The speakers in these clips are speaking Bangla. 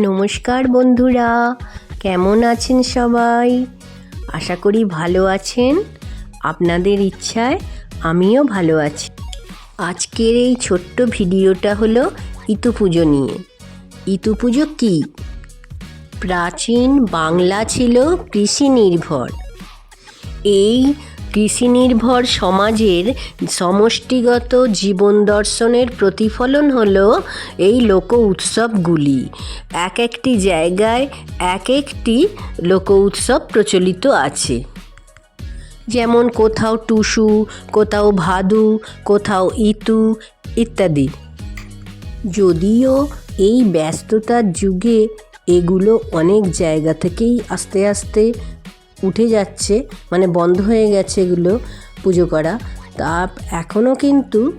নমস্কার বন্ধুরা, কেমন আছেন সবাই? আশা করি ভালো আছেন। আপনাদের ইচ্ছায় আমিও ভালো আছি। আজকের এই ছোট্ট ভিডিওটা হলো ইতু পুজো নিয়ে। ইতু পুজো কী? প্রাচীন বাংলা ছিল কৃষি নির্ভর। এই কৃষি নির্ভর সমাজের সমষ্টিগত জীবন দর্শনের প্রতিফলন হলো এই লোক উৎসবগুলি। এক একটি জায়গায় এক একটি লোক উৎসব প্রচলিত আছে। যেমন কোথাও টুসু, কোথাও ভাদু, কোথাও ইতু ইত্যাদি। যদিও এই ব্যস্ততার যুগে এগুলো অনেক জায়গা থেকেই আস্তে আস্তে উঠে যাচ্ছে মানে বন্ধ হয়ে গেছে এগুলো পুজো করা। তা এখনও কিন্তু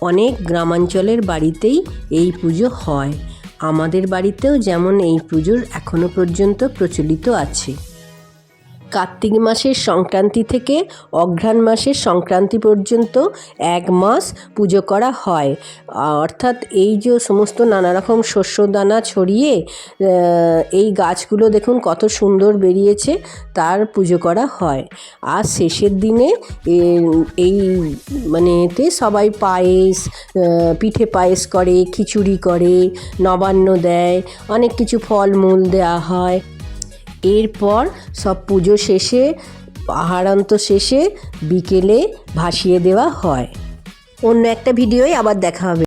অনেক গ্রামাঞ্চলের বাড়িতেই এই পুজো হয়। আমাদের বাড়িতেও যেমন এই পুজোর এখনও পর্যন্ত প্রচলিত আছে। কার্তিক মাসের সংক্রান্তি থেকে অঘ্রাণ মাসের সংক্রান্তি পর্যন্ত এক মাস পুজো করা হয়। অর্থাৎ এই যে সমস্ত নানা রকম শস্য দানা ছড়িয়ে এই গাছগুলো দেখুন কত সুন্দর বেরিয়েছে, তার পুজো করা হয়। আর শেষের দিনে এই মানে এতে সবাই পায়েস পিঠে পায়েস করে, খিচুড়ি করে, নবান্ন দেয়, অনেক কিছু ফলমূল দেওয়া হয়। এরপর সব পুজো শেষে, আহারান্ত শেষে বিকেলে ভাসিয়ে দেওয়া হয়। অন্য একটা ভিডিওই আবার দেখা হবে।